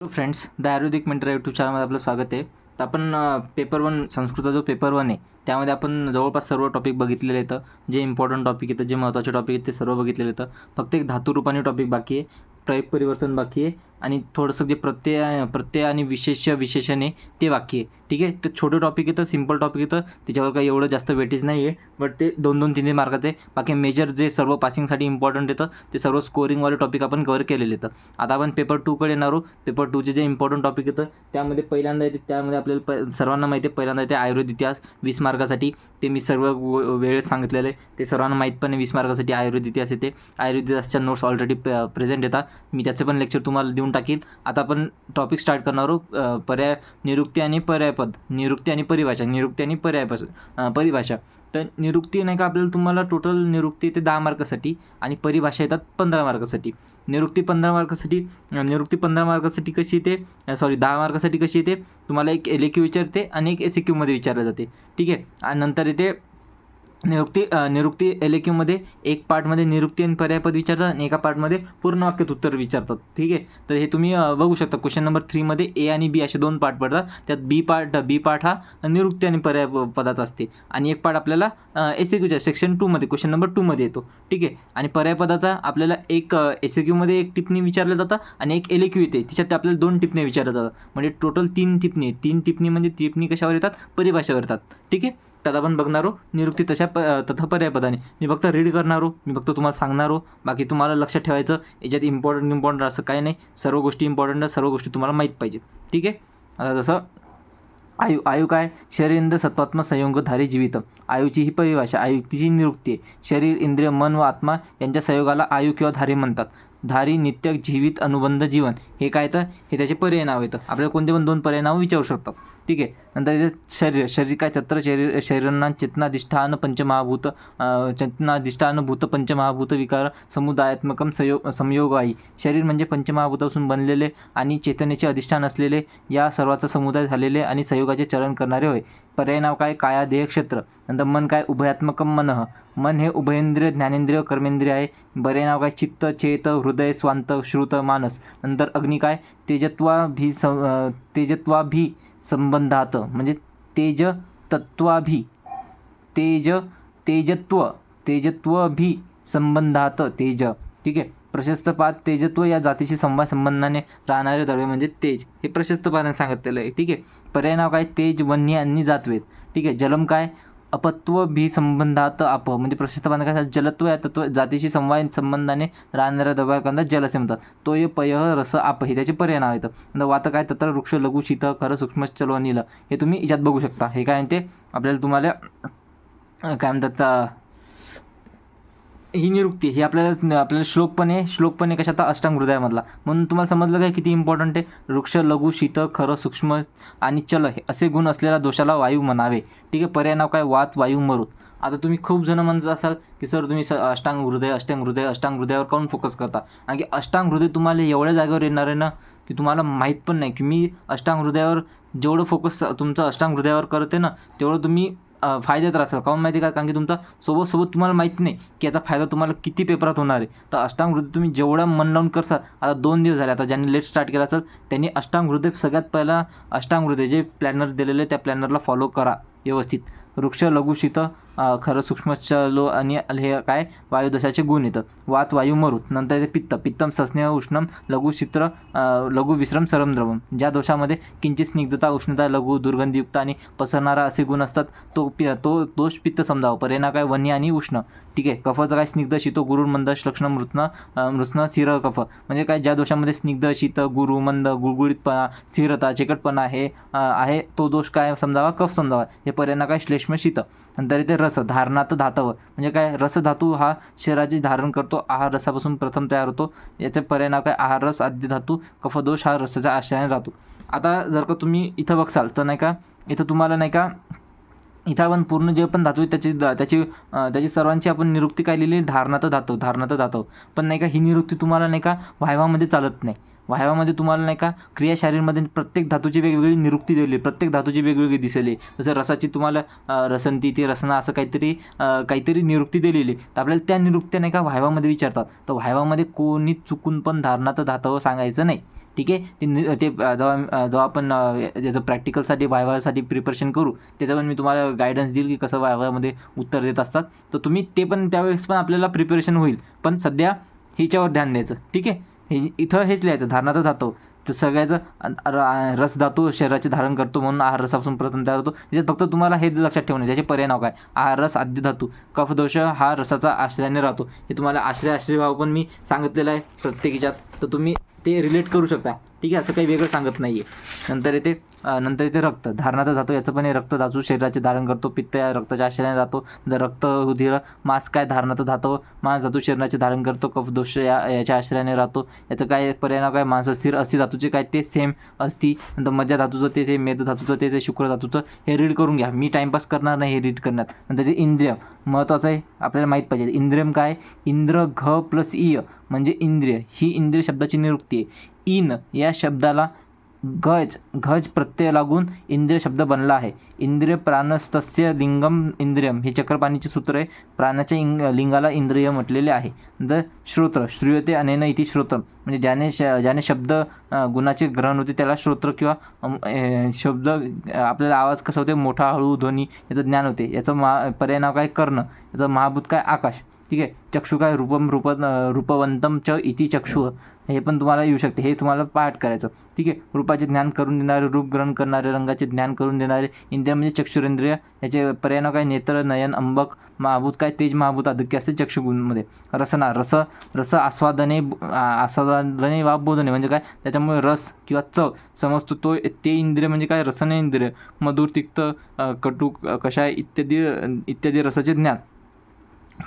Hello friends the Ayurvedic mentor YouTube चॅनलमध्ये आपलं स्वागत आहे. तर आपण पेपर वन संस्कृतचा जो पेपर वन आहे त्यामध्ये आपण जवळपास सर्व टॉपिक बघितलेले येतं जे इम्पॉर्टंट टॉपिक येतं जे महत्त्वाचे टॉपिक आहेत ते सर्व बघितलेलं येतं फक्त एक धातुरूपाने टॉपिक बाकी आहे. प्रयोग परिवर्तन बाकी आहे. आणि थोडंसं जे प्रत्यय प्रत्यय आणि विशेष विशेषण आहे ते वाक्य आहे. ठीक आहे? तर छोटं टॉपिक येतं सिंपल टॉपिक येतं. त्याच्यावर काही एवढं जास्त वेटेज नाही आहे बट ते दोन दोन तीन तीन मार्काचे बाकी मेजर जे सर्व पासिंगसाठी इम्पॉर्टंट येतं ते सर्व स्कोरिंगवाले टॉपिक आपण कवर केलेले येतं. आता आपण पेपर टूकडे येणार आहोत. पेपर टूचे जे इम्पॉर्टंट टॉपिक येतं त्यामध्ये पहिल्यांदा येते त्यामध्ये आपल्याला प सर्वांना माहिती आहे पहिल्यांदा येते आयुर्वेद इतिहास वीस मार्कासाठी. ते मी सर्व व- वेळेत सांगितलेलं आहे. ते सर्वांना माहीत पण आहे वीस मार्कासाठी आयुर्वेद इतिहास येते. आयुर्वेद इतिहासच्या नोट्स ऑलरेडी प्रेझेंट येतात. मी त्याचे पण लेक्चर तुम्हाला देऊन टाकीत. आता आपण टॉपिक स्टार्ट करणार आहोत. पर्याय निरुक्ती आणि पर्यायपद. निरुक्ती आणि परिभाषा. निरुक्ती आणि पर्यायपद. परिभाषा. तर निरुक्ती नाही का आपल्याला तुम्हाला टोटल निरुक्ती येते दहा मार्कासाठी आणि परिभाषा येतात पंधरा मार्कासाठी. निरुक्ती पंधरा मार्कासाठी निरुक्ती पंधरा मार्कासाठी कशी येते? सॉरी दहा मार्कासाठी कशी येते? तुम्हाला एक एल क्यू विचारते आणि एक एस क्यूमध्ये विचारलं जाते. ठीक आहे? आणि नंतर येते निरुक्ती निरुक्ती एल ए क्यूमध्ये एक पार्टमध्ये निरुक्ती आणि पर्यायपद विचारतात आणि एका पार्टमध्ये पूर्ण वाक्यात उत्तर विचारतात. ठीक आहे? तर हे तुम्ही बघू शकता. क्वेश्चन नंबर थ्रीमध्ये ए आणि बी असे दोन पार्ट पडतात. त्यात बी पार्ट बी पार्ट हा निरुक्ती आणि पर्याय पदाचा असते. आणि एक पार्ट आपल्याला एस ए क्यूच्या सेक्शन टूमध्ये क्वेश्चन नंबर टूमध्ये येतो. ठीक आहे? आणि पर्यायपदाचा आपल्याला एक एस ए क्यूमध्ये एक टिप्पणी विचारलं जातं आणि एक एल ए क्यू येते. त्याच्यात आपल्याला दोन टिप्पणी विचारल्या जातात. म्हणजे टोटल तीन टिप्पणी तीन टिपणी म्हणजे टिप्पणी कशावर येतात? परिभाषावर येतात. ठीक आहे? त्यात आपण बघणारो. निरुक्ती तशा प तथा पर्यायपदाने. मी फक्त रीड करणारो. मी फक्त तुम्हाला सांगणारो. बाकी तुम्हाला लक्षात ठेवायचं याच्यात इम्पॉर्टंट इम्पॉर्टंट असं काही नाही. सर्व गोष्टी इम्पॉर्टंट सर्व गोष्टी तुम्हाला माहीत पाहिजे ठीक आहे? आता जसं आयु आयु काय? शरीर इंद्र सत्वात्मा संयोगधारी जीवित. आयुची ही परिभाषा आयुक्तीची निरुक्ती आहे. शरीर इंद्रिय मन व आत्मा यांच्या संयोगाला आयु किंवा धारी म्हणतात. धारी नित्य जीवित अनुबंध जीवन. हे काय तर? हे त्याचे पर्याय नाव येतं. आपल्याला कोणते पण दोन पर्याय नाव विचारू शकतात. ठीक आहे. नंतर शरीर शरीर काय? तत्र शरीर शरीरांना चेतनाधिष्ठान पंचमहाभूत चेतनाधिष्ठानभूत पंचमहाभूत विकार समुदायात्मकम संयोग संयोग आहे. शरीर म्हणजे पंचमहाभूतापासून बनलेले आणि चेतनेचे अधिष्ठान असलेले या सर्वाचा समुदाय झालेले आणि संयोगाचे चरण करणारे होय. पर्याय नाव काय? काया देह क्षेत्र. नंतर मन काय? उभयात्मकम मनः. मन हे उभयेंद्रिय ज्ञानेंद्रिय कर्मेंद्रिय आहे. बरे नाव काय? चित्त चेत हृदय स्वांत श्रुत मानस. नंतर अग्नी काय? तेजत्वाभी स तेजत्वा तेजत्वाभी संबंधात म्हणजे तेज तत्वाभि तेज तेजत्व तेजत्वभि संबंधात तेज. ठीक आहे? प्रशस्त पाद तेजत्व या जातीशी संवाद संबंधाने राहणारे द्रव्य म्हणजे तेज. हे प्रशस्त पादाने सांगितलेलं आहे. ठीक आहे? पर्याय नाव काय? तेज वन्य आणि जातवेद ठीक आहे? जलम काय? अपत्व भी संबंधात आप म्हणजे प्रशस्त पादाने काय जलत्व या तत्व जातीशी संवाद संबंधाने राहणाऱ्या द्रव्याकांना जल असे म्हणतात. तो ये पय रस आप हे त्याचे पर्याय नाव येतं वात काय तत्र वृक्ष लघु शीत खरं सूक्ष्म चलो नील हे तुम्ही याच्यात बघू शकता. हे काय ते? आपल्याला तुम्हाला काय म्हणतात ही निरुक्ती ही आपल्याला आपल्याला श्लोक पण आहे. श्लोक पण आहे कशात? अष्टांग हृदयामधला. म्हणून तुम्हाला समजलं काय किती इम्पॉर्टंट आहे? वृक्ष लघु शीत खरं सूक्ष्म आणि चल हे असे गुण असलेल्या दोषाला वायू म्हणावे. ठीक आहे पर्याय नाव काय? वात वायू मरुत. आता तुम्ही खूप जण म्हणत असाल की सर तुम्ही स अष्टांग हृदय अष्टांग हृदय अष्टांग हृदयावर काऊन फोकस करता? कारण की अष्टांग हृदय तुम्हाला एवढ्या जागेवर येणार आहे ना की तुम्हाला माहीत पण नाही की मी अष्टांग हृदयावर जेवढं फोकस तुमचं अष्टांग हृदयावर करते ना तेवढं तुम्ही फायद्यात राहाल काऊन माहिती आहे का? कारण की तुमचा सोबत सोबत तुम्हाला माहीत नाही की याचा फायदा तुम्हाला किती पेपरात होणार आहे. तर अष्टांग हृदय तुम्ही जेवढा मन लावून करसाल आता दोन दिवस झाले आता ज्यांनी लेट स्टार्ट केला असेल त्यांनी अष्टांग हृदय सगळ्यात पहिला अष्टांग हृदय जे प्लॅनर दिलेले त्या प्लॅनरला फॉलो करा व्यवस्थित. वृक्ष लघुशीत खरं सूक्ष्मचलो आणि हे काय? वायुदशाचे गुण येतं. वात वायू मरुत. नंतर येते पित्त. पित्तम सस्नेह उष्णम लघुचित्र लघु विश्रम सरमद्रवम ज्या दोषामध्ये किंचित स्निग्धता उष्णता लघु दुर्गंधीयुक्त आणि पसरणारा असे गुण असतात तो पि तो दोष पित्त समजावा. पर्याय काय वन्य आणि उष्ण? ठीक आहे. कफाचं काय स्निग्ध शीतो गुरु मंद श्लक्ष्ण मृत्न मृत्न स्थिर कफ. म्हणजे काय? ज्या दोषामध्ये स्निग्ध शीत गुरु मंद गुळगुळीतपणा स्थिरता चिकटपणा हे आहे तो दोष काय समजावा? कफ समजावा. हे पर्याय काय? श्लेष्म शीत. नंतर इथे रस धारणात धातव. म्हणजे काय? रस धातू हा शरीराचे धारण करतो. आहार रसापासून प्रथम तयार होतो. याचे परिणाम काय? आहार रस आद्य धातू कफदोष हा रसाच्या आश्रयाने राहतो. आता जर का तुम्ही इथं बघसाल तर नाही का? इथं तुम्हाला नाही का? इथं आपण पूर्ण जे पण धातू आहे त्याची त्याची त्याची सर्वांची आपण निरुक्ती काय लिहिली? धारणात धातव धारणात धातव. पण नाही का? ही निरुक्ती तुम्हाला नाही का? वायवामध्ये चालत नाही. वायवामध्ये तुम्हाला नाही का क्रियाशारीरमध्ये प्रत्येक धातूची वेगवेगळी निरुक्ती दिली प्रत्येक धातूची वेगवेगळी दिसली. जसं रसाची तुम्हाला रसंती ती रसना असं काहीतरी काहीतरी निरुक्ती दिलेली. तर आपल्याला त्या निरुक्त्या नाही का वायवामध्ये विचारतात. तर वायवामध्ये कोणी चुकून पण धारणाचं धातव सांगायचं नाही. ठीक आहे? ते नि ते जेव्हा जेव्हा आपण ज्याचं प्रॅक्टिकलसाठी वायवासाठी प्रिपरेशन करू त्याचं पण मी तुम्हाला गायडन्स देईल की कसं वायवामध्ये उत्तर देत असतात. तर तुम्ही ते पण त्यावेळेस पण आपल्याला प्रिपरेशन होईल. पण सध्या हिच्यावर ध्यान द्यायचं. ठीक आहे? हे इथं हेच लिहायचं धारणाचा धातव तर सगळ्याचं र- रस धातू शरीराचे धारण करतो म्हणून आहार रसापासून प्रथम तयार होतो. त्याच्यात फक्त तुम्हाला हे लक्षात ठेवणं त्याचे पर्याय नाव काय? आहार रस आद्य धातू. कफ दोष हा रसाचा आश्रयाने राहतो. हे तुम्हाला आश्रय आश्रय भाव पण मी सांगितलेला आहे प्रत्येकीच्यात तर तुम्ही ते रिलेट करू शकता. ठीक आहे असं काही वेगळं सांगत नाही आहे नंतर येते नंतर येते रक्त. धारणाचा जातो याचं पण हे रक्त धातू शरीराचे धारण करतो पित्त या रक्ताच्या आश्रयाने राहतो. रक्त उधिर मांस काय धारणाचं धातो मांस धातू शरीराचे धारण करतो कफ दोष या याच्या आश्रयाने राहतो. याचं काय परिणाम काय? मांस स्थिर अस्थि धातूचे काय? ते सेम असती नंतर मज्जा धातूचं तेच आहे मेद धातूचं तेच आहे शुक्र धातूचं हे रीड करून घ्या. मी टाईमपास करणार नाही हे रीड करण्यात. नंतर ते इंद्रियम महत्त्वाचं आहे आपल्याला माहीत पाहिजे. इंद्रियम काय? इंद्र घ प्लस इय म्हणजे इंद्रिय. ही इंद्रिय शब्दाची निरुक्ती आहे. इन या शब्दाला गज घज प्रत्यय लागून इंद्रिय शब्द बनला आहे. इंद्रिय प्राणस्तस्य लिंगम इंद्रियम हे चक्रपाणीचे सूत्र आहे. प्राणाच्या इंग लिंगाला इंद्रिय म्हटलेले आहे. द श्रोत्र श्रूयते अनेन इति श्रोत्र म्हणजे ज्याने श ज्याने शब्द गुणाचे ग्रहण होते त्याला श्रोत्र किंवा शब्द आपल्याला आवाज कसा होते मोठा हळू ध्वनी याचं ज्ञान होते. याचं मा पर्याय नाव काय? कर्ण. याचं महाभूत काय? आकाश. ठीक आहे? चक्षु काय रूपम रूप रूपवंतम च इति चक्षु हे पण तुम्हाला येऊ शकते. हे तुम्हाला पाठ करायचं. ठीक आहे? रूपाचे ज्ञान करून देणारे रूप ग्रहण करणारे रंगाचे ज्ञान करून देणारे इंद्रिय म्हणजे चक्षुरेंद्रिय याचे पर्याय काय? नेत्र नयन अंबक महाभूत काय? तेज महाभूत आधिक्य असते चक्षुगुणमध्ये. रसना रस रस आस्वादने आस्वादने वा बोधने म्हणजे काय? त्याच्यामुळे रस किंवा चव समजतो तो ते इंद्रिय म्हणजे काय? रसने इंद्रिय मधुर तिक्त कटू कषाय इत्यादी इत्यादी रसाचे ज्ञान.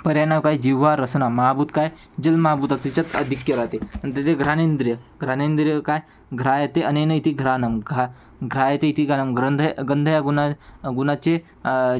पर्याय काय जिव्हा रसना महाभूत काय जल महाभूताचं त्याच्यात अधिक्य राहते. आणि त्याचे घ्राणेंद्रिय घ्राणेंद्रिय काय घ्रायते अनेन इति घ्राणम घा घ्रायते इति घ्राणम ग्रंथ गंध या गुणा गुणाचे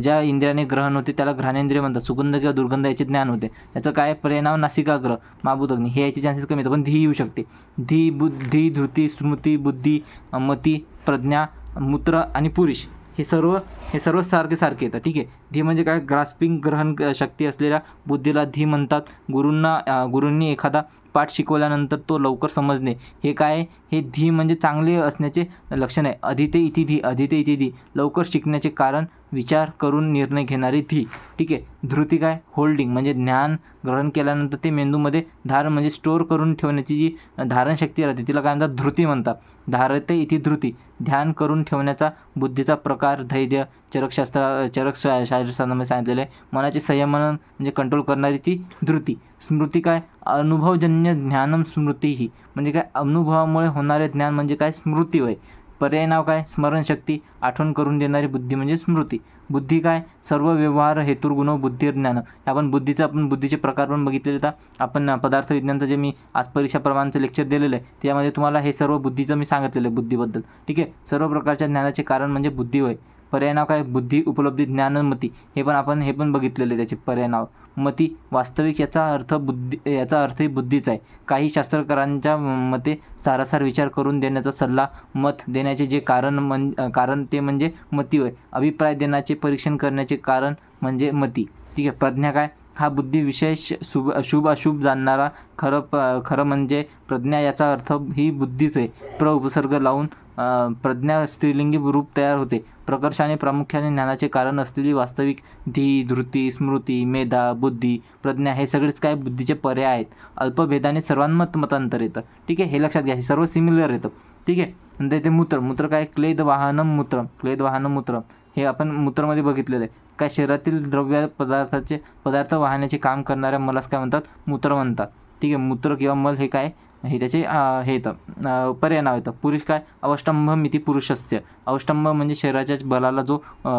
ज्या इंद्रियाने ग्रहण होते त्याला घ्राणेंद्रिय म्हणतात. सुगंध किंवा दुर्गंध याचे ज्ञान होते. याचं काय परिणाम? नासिकाग्रह नासिकाग्र महाभूत अग्नी. हे याचे चान्सेस कमी येतात पण धी येऊ शकते. धी बुद्धी धृती स्मृती बुद्धी मती प्रज्ञा मूत्र आणि पुरुष. हे सर्व हे सर्व सारखे सारखे येतात. ठीक आहे. धी म्हणजे काय? ग्रास्पिंग ग्रहण शक्ती असलेल्या बुद्धीला धी म्हणतात. गुरूंना गुरूंनी एखादा पाठ शिकवल्यानंतर तो लवकर समजणे. हे काय? हे धी म्हणजे चांगले असण्याचे लक्षण आहे. अधिते इति धी अधिते इति धी. लवकर शिकण्याचे कारण विचार करून निर्णय घेणारी धी ठीक आहे. धृती काय? होल्डिंग म्हणजे ज्ञान ग्रहण केल्यानंतर ते मेंदूमध्ये धारण म्हणजे स्टोअर करून ठेवण्याची जी धारणशक्ती राहते तिला काय म्हणतात? धृती म्हणतात. धारते इथे धृती. ध्यान करून ठेवण्याचा बुद्धीचा प्रकार धैर्य चरकशास्त्र चरक शा- सांगितलेलं आहे. मनाचे संयमन म्हणजे कंट्रोल करणारी ती धृती. स्मृती काय? अनुभवजन्य ज्ञानम स्मृती ही म्हणजे काय? अनुभवामुळे होणारे ज्ञान म्हणजे काय? स्मृती होय. पर्याय नाव काय? स्मरणशक्ती. आठवण करून देणारी बुद्धी म्हणजे स्मृती. बुद्धी काय? सर्व व्यवहार हेतुर्गुण बुद्धी ज्ञान. आपण बुद्धीचा आपण बुद्धीचे प्रकार पण बघितले तर आपण पदार्थ विज्ञानचं जे मी आज परीक्षा प्रमाणचं लेक्चर दिलेलं आहे त्यामध्ये तुम्हाला हे सर्व बुद्धीचं मी सांगितलेलं आहे बुद्धीबद्दल. ठीक आहे? सर्व प्रकारच्या ज्ञानाचे कारण म्हणजे बुद्धी होय. पर्याय नाव काय? बुद्धी उपलब्धी ज्ञान मती. हे पण आपण हे पण बघितलेले त्याचे पर्याय नाव मती वास्तविक याचा अर्थ बुद्धी याचा अर्थही बुद्धीच आहे. काही शास्त्रकारांच्या मते सारासार विचार करून देण्याचा सल्ला मत देण्याचे जे कारण म्हण कारण ते म्हणजे मती होय. अभिप्राय देण्याचे परीक्षण करण्याचे कारण म्हणजे मती. ठीक आहे प्रज्ञा काय? हा बुद्धी विशेष शुभ शुभ अशुभ जाणणारा खरं प खरं म्हणजे प्रज्ञा याचा अर्थ ही बुद्धीच आहे. प्र उपसर्ग लावून प्रज्ञा स्त्रीलिंगी रूप तयार होते. प्रकर्षाने प्रामुख्याने ज्ञानाचे कारण असलेली वास्तविक धी धृती स्मृती मेधा बुद्धी प्रज्ञा हे सगळेच काय बुद्धीचे पर्याय आहेत. अल्पभेदाने सर्वांमत मतांतर येतं. ठीक आहे हे लक्षात घ्या हे सर्व सिमिलर येतं. ठीक आहे नंतर ते मूत्र मूत्र काय? क्लेद वाहनम मूत्र. क्लेद वाहनम मूत्र. हे आपण मूत्रमध्ये बघितलेलं आहे. काय? शरीरातील द्रव्य पदार्थाचे पदार्थ वाहण्याचे काम करणाऱ्या मलाच काय म्हणतात? मूत्र म्हणतात. ठीक आहे मूत्र किंवा मल हे काय? हे त्याचे हे येतं. पर्याय नाव येतं. पुरुष काय? अवष्टंभ मिती पुरुषस्य. अवष्टंभ म्हणजे शरीराच्या बलाला जो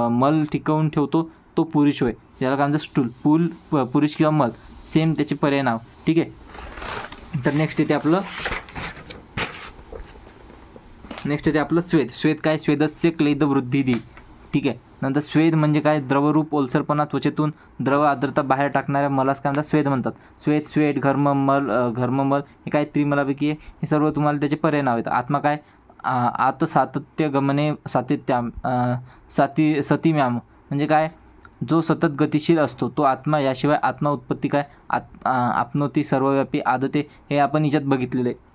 मल टिकवून ठेवतो तो पुरुष होय. ज्याला काय म्हणतात? स्टूल पूल प- पुरुष किंवा मल. सेम त्याचे पर्याय नाव. ठीक आहे? तर नेक्स्ट येते आपलं. नेक्स्ट येते आपलं श्वेत. श्वेत काय? श्वेदस्य क्लेद वृद्धी ठीक आहे? नंतर स्वेद म्हणजे काय? द्रवरूप ओलसरपणा त्वचेतून द्रव आर्द्रता बाहेर टाकणाऱ्या मलाच काय म्हणतात? स्वेद म्हणतात. स्वेद स्वेद घर्म मल घर्ममल हे काय? त्रिमलापैकी आहे. हे सर्व तुम्हाला त्याचे पर्याय नाव आहेत आत्मा काय? आत सातत्य गमने सातत्याम साती सतीम्याम. म्हणजे काय? जो सतत गतिशील असतो तो आत्मा याशिवाय आत्मा उत्पत्ती काय? आत आपनोती सर्वव्यापी आदते हे आपण हिच्यात बघितलेलं. आहे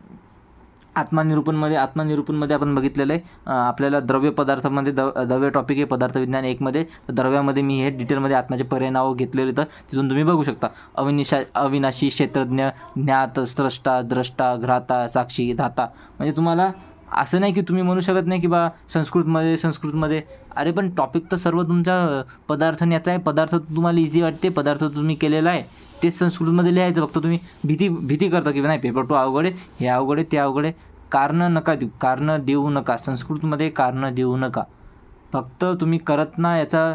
आत्मनिरूपणमध्ये आत्मनिरूपणमध्ये आपण बघितलेलं आहे. आपल्याला द्रव्य पदार्थामध्ये द द्रव्य टॉपिक आहे पदार्थ विज्ञान एकमध्ये. तर द्रव्यामध्ये मी हे डिटेलमध्ये आत्म्याचे पर्याय नाव घेतलेले तर तिथून तुम्ही बघू शकता. अविनिशा अविनाशी क्षेत्रज्ञ ज्ञात स्रष्टा द्रष्टा घ्राता साक्षी धाता. म्हणजे तुम्हाला असं नाही की तुम्ही म्हणू शकत नाही की बा संस्कृतमध्ये संस्कृतमध्ये. अरे पण टॉपिक तर सर्व तुमच्या पदार्थाने याचा आहे पदार्थ तुम्हाला इझी वाटते. पदार्थ तुम्ही केलेला आहे. तेच संस्कृतमध्ये लिहायचं फक्त तुम्ही भीती भीती करता की नाही पेपर टू अवघड आहे हे अवघड आहे ते अवघड आहे. कारणं नका देऊ कारणं देऊ नका. संस्कृतमध्ये कारणं देऊ नका. फक्त तुम्ही करत ना याचा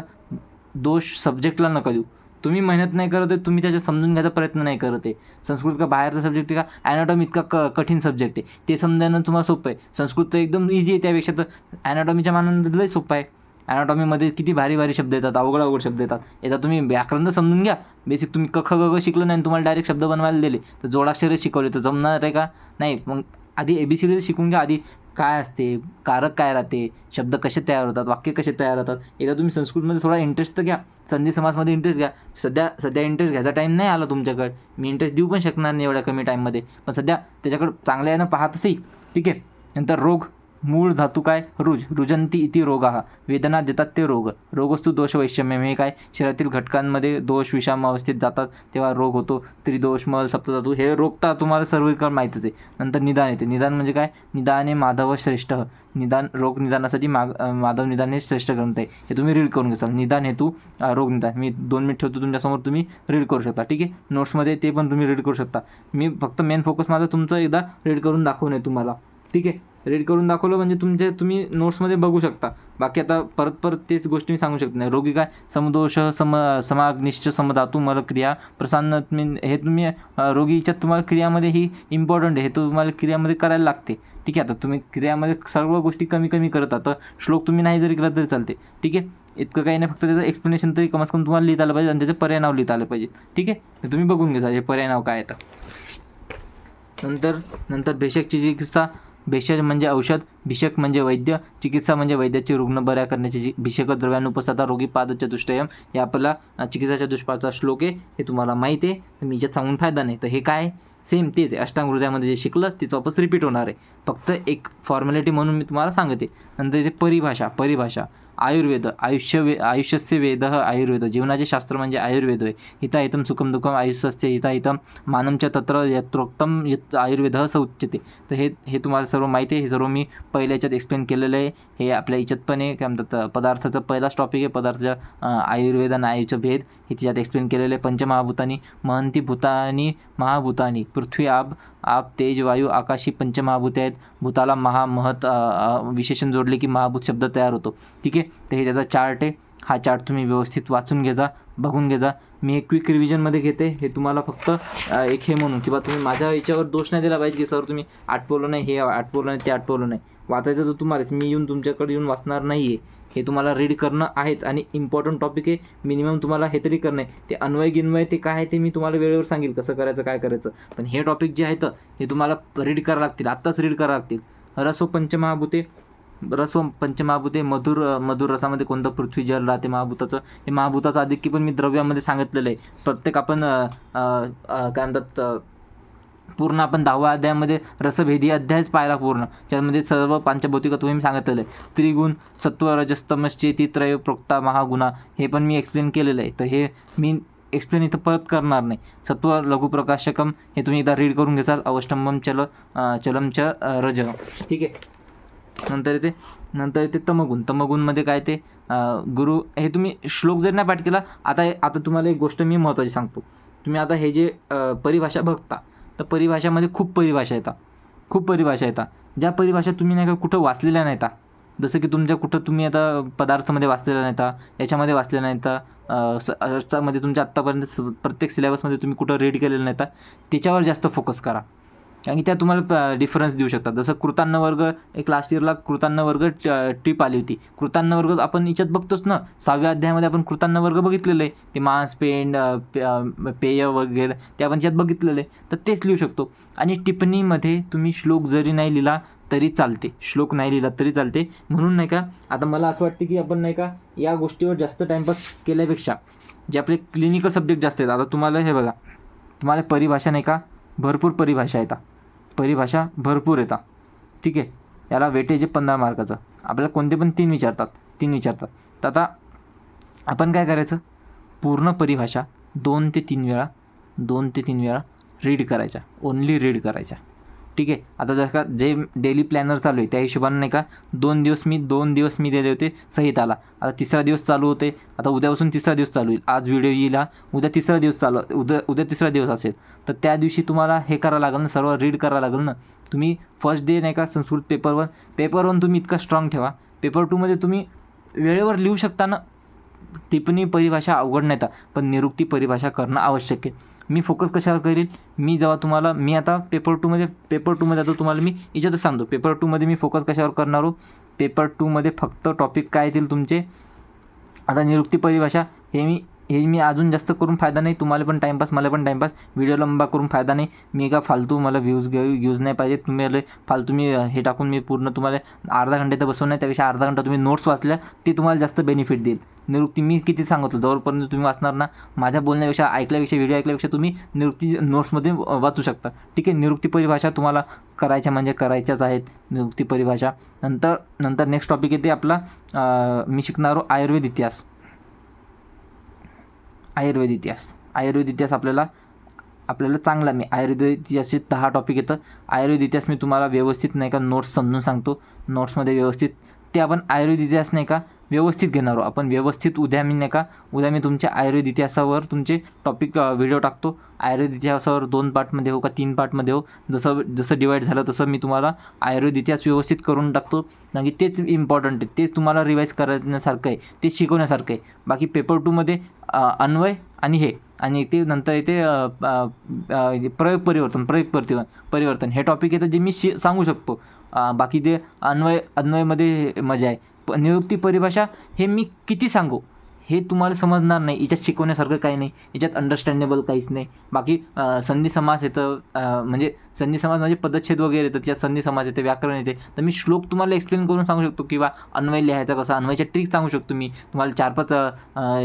दोष सब्जेक्टला नका देऊ. तुम्ही मेहनत नाही करत आहे तुम्ही त्याच्यात समजून घ्यायचा प्रयत्न नाही करत आहे. संस्कृत का बाहेरचा सब्जेक्ट आहे का? ॲनाटॉमी इतका क कठीण सब्जेक्ट आहे. ते समजायला तुम्हाला सोपं आहे. संस्कृत तर एकदम इझी आहे त्यापेक्षा तर ॲनाटॉमीच्या मानानं लई सोपं आहे. ॲनाटॉमीमध्ये किती भारी भारी शब्द येतात अवघड अवघड शब्द येतात. एकदा तुम्ही व्याकरण तर समजून घ्या. बेसिक तुम्ही क ख ग ग शिकलो नाही आणि तुम्हाला डायरेक्ट शब्द बनवायला दिले तर जोडाक्षरे शिकवले तर जमणार आहे का? नाही. मग आधी ए बी सी डी शिकून घ्या. आधी काय असते? कारक काय राहते? शब्द कसे तयार होतात? वाक्य कसे तयार होतात? एकदा तुम्ही संस्कृतमध्ये थोडा इंटरेस्ट तर घ्या. संधी समाजमध्ये इंटरेस्ट घ्या. सध्या सध्या इंटरेस्ट घ्यायचा टाईम नाही आला तुमच्याकडे. मी इंटरेस्ट देऊ पण शकणार नाही एवढ्या कमी टाईममध्ये पण सध्या त्याच्याकडं चांगल्या यानं पाहतसही ठीक आहे. नंतर रोग. मूळ धातू काय? रुज रुजंती इति रोगा. वेदना देतात ते रोग. रोगस्तू दोष वैषम्य. हे काय? शरीरातील घटकांमध्ये दोष विषाम अवस्थेत जातात तेव्हा रोग होतो. त्रिदोष मल सप्तधातू हे रोग तर तुम्हाला सर्वीकडे माहीतच आहे. नंतर निदान येते. निदान म्हणजे काय? निदाने माधव श्रेष्ठ. निदान रोग निदानासाठी माग माधव निदान हे श्रेष्ठ ग्रंथ आहे. हे तुम्ही रीड करून घेसाल. निदान हेतू रोग निदान. मी दोन मिनिट ठेवतो तुमच्यासमोर तुम्ही रीड करू शकता. ठीक आहे? नोट्समध्ये ते पण तुम्ही रीड करू शकता. मी फक्त मेन फोकस माझा तुमचं एकदा रीड करून दाखवून आहे तुम्हाला. ठीक आहे. रीड करून दाखवलं म्हणजे तुमच्या तुम्ही नोट्समध्ये बघू शकता. बाकी आता परत परत तेच गोष्टी मी सांगू शकत नाही. रोगी काय? समदोष सम समाग्निश्च समधातू मलक्रिया प्रसन्न हे तुम्ही रोगीच्या तुम्हाला क्रियामध्ये ही इम्पॉर्टंट आहे. हे तुम्हाला क्रियामध्ये करायला लागते. ठीक आहे आता तुम्ही क्रियामध्ये सर्व गोष्टी कमी कमी करत आता श्लोक तुम्ही नाही जरी केला तरी चालते. ठीक आहे? इतकं काही नाही फक्त त्याचं एक्सप्लेनेशन तरी कमास कमी तुम्हाला लिहिता आलं पाहिजे आणि त्याचे पर्याय नाव लिहिता आलं पाहिजे. ठीक आहे? तुम्ही बघून घ्या हे पर्याय नाव काय येतं नंतर नंतर भेषकची चिकित्सा भेषज म्हणजे औषध भिषक म्हणजे वैद्य चिकित्सा म्हणजे वैद्याची रुग्ण बऱ्या करण्याची जी भिषक द्रव्यानुपसाता रोगी पादचतुष्टयम हे आपला चिकित्साच्या दुष्पाचा श्लोक आहे हे तुम्हाला माहिती आहे. तर मी ज्यात सांगून फायदा नाही. तर हे काय सेम तेच आहे. अष्टांग हृदयामध्ये जे शिकलं तिचं वापस रिपीट होणार आहे. फक्त एक फॉर्मॅलिटी म्हणून मी तुम्हाला सांगते. नंतर इथे परिभाषा परिभाषा. आयुर्वेद आयुष्य वे आयुष्यस्य वेद आयुर्वेद. जीवनाचे शास्त्र म्हणजे आयुर्वेद आहे हिताहितम सुखम दुःखम आयुष्यस्य हिता हिताहितम मानमच्या तत्र यत्रोक्तम यत् आयुर्वेद स उच्यते. तर हे हे तुम्हाला सर्व माहिती आहे. हे सर्व मी पहिल्या याच्यात एक्सप्लेन केलेलं आहे. हे आपल्या याच्यात पण आहे. काय म्हणतात पदार्थाचा पहिलाच टॉपिक आहे. पदार्थाच्या आयुर्वेद आणि आयुचं भेद. हे त्याच्यात एक्सप्लेन केलेलं आहे. पंचमहाभूतानी महंती भूतानी महाभूतानी. पृथ्वी आब आप तेज वायू आकाशी पंचमहाभूते आहेत. भूताला महा महत विशेषण जोडले की महाभूत शब्द तयार होतो. ठीक आहे? तर हे त्याचा चार्ट आहे. हा चार्ट तुम्ही व्यवस्थित वाचून घेजा बघून घेजा. मी एक क्विक रिव्हिजनमध्ये घेते. हे तुम्हाला फक्त एक हे म्हणून किंवा तुम्ही माझ्या याच्यावर दोष नाही दिला पाहिजे की सर तुम्ही आठवलं नाही हे आठवलं नाही ते आठवलं नाही. वाचायचं तर तुम्हालाच. मी येऊन तुमच्याकडे येऊन वाचणार नाही आहे हे तुम्हाला रीड करणं आहेच आणि इम्पॉर्टंट टॉपिक आहे. मिनिमम तुम्हाला हे तरी करणं आहे. ते अन्वय गिन्वय ते काय आहे ते मी तुम्हाला वेळेवर सांगेल कसं करायचं काय करायचं. पण हे टॉपिक जे आहेत हे तुम्हाला रीड करावं लागतील. आत्ताच रीड करावं लागतील. रसो पंचमहाभूते. रसो पंचमहाभूते मधुर मधुर रसामध्ये कोणतं पृथ्वी जल राहते महाभूताचं? हे महाभूताचं आधिक्य पण मी द्रव्यामध्ये सांगितलेलं आहे. प्रत्येक आपण काय म्हणतात पूर्ण आपण दहाव्या अध्यायामध्ये रसभेदी अध्यायच पाहिला पूर्ण. ज्यामध्ये सर्व पंचभौतिकत्व मी सांगितलेलं आहे. त्रिगुण सत्व रजस्तमश्चेती त्रय प्रोक्ता महागुणा हे पण मी एक्सप्लेन केलेलं आहे. तर हे मी एक्सप्लेन इथं परत करणार नाही. सत्व लघुप्रकाशकम हे तुम्ही एकदा रीड करून घेसाल. अवष्टंबम चल चलमच चलम च रज ठीक आहे? नंतर येते नंतर येते तमगुण. तमगुणमध्ये काय ते गुरु हे तुम्ही श्लोक जर नाही पाठ केला आता आता तुम्हाला एक गोष्ट मी महत्त्वाची सांगतो. तुम्ही आता हे जे परिभाषा बघता तर परिभाषामध्ये खूप परिभाषा येतात. खूप परिभाषा येतात. ज्या परिभाषा तुम्ही नाही का कुठं वाचलेल्या नाहीता जसं की तुमच्या कुठं तुम्ही आता पदार्थामध्ये वाचलेल्या नाहीता याच्यामध्ये वाचलेल्या नाहीता अ, स तुमच्या आत्तापर्यंत स प्रत्येक सिलेबसमध्ये तुम्ही कुठं रीड केलेलं नाहीता त्याच्यावर जास्त फोकस करा. आणि त्या तुम्हाला डिफरन्स देऊ शकतात. जसं कृतान्न वर्ग एक लास्ट इयरला कृतान्न वर्ग ट्रिप आली होती. कृतान्न वर्ग आपण याच्यात बघतोच ना. सहाव्या अध्यायामध्ये आपण कृतान्न वर्ग बघितलेलं आहे. ते मांस पेंड पेय वगैरे ते आपण त्यात बघितलेलं आहे. तर तेच लिहू शकतो. आणि टिप्पणीमध्ये तुम्ही श्लोक जरी नाही लिहिला तरी चालते. श्लोक नाही लिहिला तरी चालते. म्हणून नाही का आता मला असं वाटतं की आपण नाही का या गोष्टीवर जास्त टाईमपास केल्यापेक्षा जे आपले क्लिनिकल सब्जेक्ट जास्त आहेत आता तुम्हाला हे बघा. तुम्हाला परिभाषा नाही का भरपूर परिभाषा येतात परिभाषा भरपूर येतात ठीक आहे? याला वेटेज आहे पंधरा मार्काचं. आपल्याला कोणते पण तीन विचारतात. तीन विचारतात. तर आता आपण काय करायचं? पूर्ण परिभाषा दोन ते तीन वेळा दोन ते तीन वेळा रीड करायच्या. ओन्ली रीड करायच्या. ठीक आहे? आता जर का जे डेली प्लॅनर चालू आहे त्या हिशोबाने नाही का दोन दिवस मी दोन दिवस मी दिले होते संहिताला आता तिसरा दिवस चालू होते आता उद्यापासून तिसरा दिवस चालू होईल. आज व्हिडिओ येईल हा. उद्या तिसरा दिवस चालू उद्या उद्या तिसरा दिवस असेल. तर त्या दिवशी तुम्हाला हे करावं लागेल ना सर्व रीड करावं लागेल ना. तुम्ही फर्स्ट डे नाही का Sanskrit paper one paper one तुम्ही इतका स्ट्रॉंग ठेवा. पेपर टूमध्ये तुम्ही वेळेवर लिहू शकता ना. टिप्पणी परिभाषा अवघड नाही पण निरुक्ती परिभाषा करणं आवश्यक आहे. मी फोकस कशावर करील मी जेव्हा तुम्हाला मी आता पेपर टूमध्ये पेपर टूमध्ये आता तुम्हाला मी याच्यातच सांगतो. पेपर टूमध्ये मी फोकस कशावर करणार हो? पेपर टूमध्ये फक्त टॉपिक काय येतील तुमचे? आता निरुक्ती परिभाषा हे मी हे मी अजून जास्त करून फायदा नाही. तुम्हाला पण टाईमपास मला पण टाईमपास व्हिडिओ लंबा करून फायदा नाही. मी का फालतू मला व्ह्यूज व्ह्यूज नाही पाहिजे तुम्ही फालतू मी हे टाकून मी पूर्ण तुम्हाला अर्धा घंटे तर बसवून नाही. त्यापेक्षा अर्धा घंटा तुम्ही नोट्स वाचल्या ते तुम्हाला जास्त बेनिफिट देईल. निरुक्ती मी किती सांगतो जवळपर्यंत तुम्ही वाचणार ना माझ्या बोलण्यापेक्षा ऐकल्यापेक्षा व्हिडिओ ऐकल्यापेक्षा तुम्ही निरुक्ती नोट्समध्ये वाचू शकता. ठीक आहे? निरुक्ती परिभाषा तुम्हाला करायच्या म्हणजे करायच्याच आहेत. निवृत्ती परिभाषा. नंतर नंतर नेक्स्ट टॉपिक येते आपला मी शिकणारो आयुर्वेद इतिहास. आयुर्वेद इतिहास. आयुर्वेद इतिहास आपल्याला आपल्याला चांगला मी आयुर्वेद इतिहासचे दहा टॉपिक येतं. आयुर्वेद इतिहास मी तुम्हाला व्यवस्थित नाही का नोट्स समजून सांगतो. नोट्समध्ये व्यवस्थित. ते आपण आयुर्वेद इतिहास नाही का व्यवस्थित घेणार आहोत. आपण व्यवस्थित उद्या मी नाही का उद्या मी तुमच्या आयुर्वेद इतिहासावर तुमचे टॉपिक व्हिडिओ टाकतो. आयुर्वेद इतिहासावर दोन पार्टमध्ये हो का तीन पार्टमध्ये हो. जसं जसं डिवाईड झालं तसं मी तुम्हाला आयुर्वेद इतिहास व्यवस्थित करून टाकतो. कारण की तेच इम्पॉर्टंट आहे. तेच तुम्हाला रिवाईज करण्यासारखं आहे. ते शिकवण्यासारखं आहे. बाकी पेपर टूमध्ये अन्वय आणि हे. आणि ते नंतर येते प्रयोग परिवर्तन प्रयोग परिवर्तन परिवर्तन. हे टॉपिक येतं जे मी शि सांगू शकतो. बाकी ते अन्वय अन्वयमध्ये मजा आहे. प निरुक्ती परिभाषा हे मी किती सांगू? हे तुम्हाला समजणार नाही. याच्यात शिकवण्यासारखं काही नाही. याच्यात अंडरस्टँडेबल काहीच नाही. बाकी संधी समास येतं म्हणजे संधी समास म्हणजे पदच्छेद वगैरे येतं त्याच्यात संधी समास येते व्याकरण येते. तर मी श्लोक तुम्हाला एक्सप्लेन करून सांगू शकतो किंवा अन्वय लिहायचा कसा? अन्वयच्या ट्रिक सांगू शकतो मी. तुम्हाला चार पाच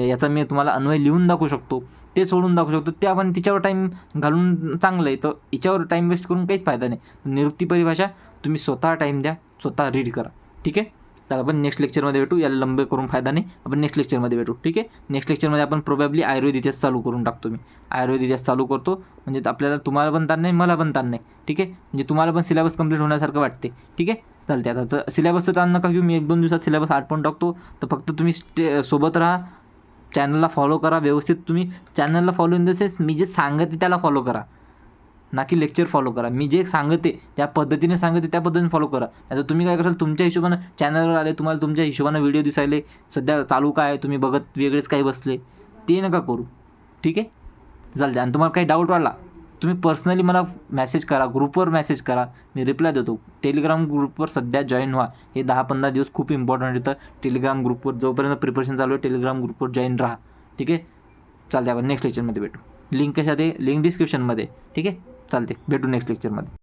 याचा मी तुम्हाला अन्वय लिहून दाखवू शकतो. ते सोडून दाखवू शकतो. ते आपण तिच्यावर टाईम घालून चांगलं आहे. तर याच्यावर टाईम वेस्ट करून काहीच फायदा नाही. निवृत्ती परिभाषा तुम्ही स्वतः टाईम द्या. स्वतः रीड करा. ठीक आहे? तर आपण नेक्स्ट लेक्चरमध्ये भेटू. याला लंबे करून फायदा नाही. आपण नेक्स्ट लेक्चरमध्ये भेटू. ठीक आहे? नेक्स्ट लेक्चरमध्ये आपण प्रोबॅबली आयुर्वेद इतिहास चालू करून टाकतो मी. आयुर्वेद इतिहास चालू करतो. म्हणजे आपल्याला तुम्हाला पण ताण नाही मला पण ताण नाही. ठीक आहे? म्हणजे तुम्हाला पण सिलेबस कंप्लीट होण्यासारखं वाटते. ठीक आहे? चालते आता सिलेबसचं ताण नका घेऊ. मी एक दोन दिवसात सिलेबस आठवून टाकतो. तर फक्त तुम्ही स्टे सोबत राहा. चॅनलला फॉलो करा. व्यवस्थित तुम्ही चॅनलला फॉलो इन द सेन्स मी जे सांगते त्याला फॉलो करा. ना की लेक्चर फॉलो करा. मी जे सांगते ज्या पद्धतीने सांगते त्या पद्धतीने फॉलो करा. नाही तुम्ही काय कराल तुमच्या हिशोबानं चॅनलवर आले तुम्हाला तुमच्या हिशोबानं व्हिडिओ दिसायले. सध्या चालू काय आहे, तुम्ही बघत वेगळेच काही बसले. ते नका करू. ठीक आहे? चालते आणि तुम्हाला काही डाऊट वाटला तुम्ही पर्सनली मला मेसेज करा ग्रुपवर मेसेज करा. मी रिप्लाय देतो. टेलिग्राम ग्रुपवर सध्या जॉईन व्हा. हे दहा पंधरा दिवस खूप इम्पॉर्टंट येतं टेलिग्राम ग्रुपवर जोपर्यंत प्रिपरेशन चालू आहे टेलिग्राम ग्रुपवर जॉईन राहा. ठीक आहे? चालते आपण नेक्स्ट लेक्चरमध्ये भेटू. लिंक कशा ते लिंक डिस्क्रिप्शनमध्ये ठीक आहे? चालते. भेटू नेक्स्ट लेक्चरमध्ये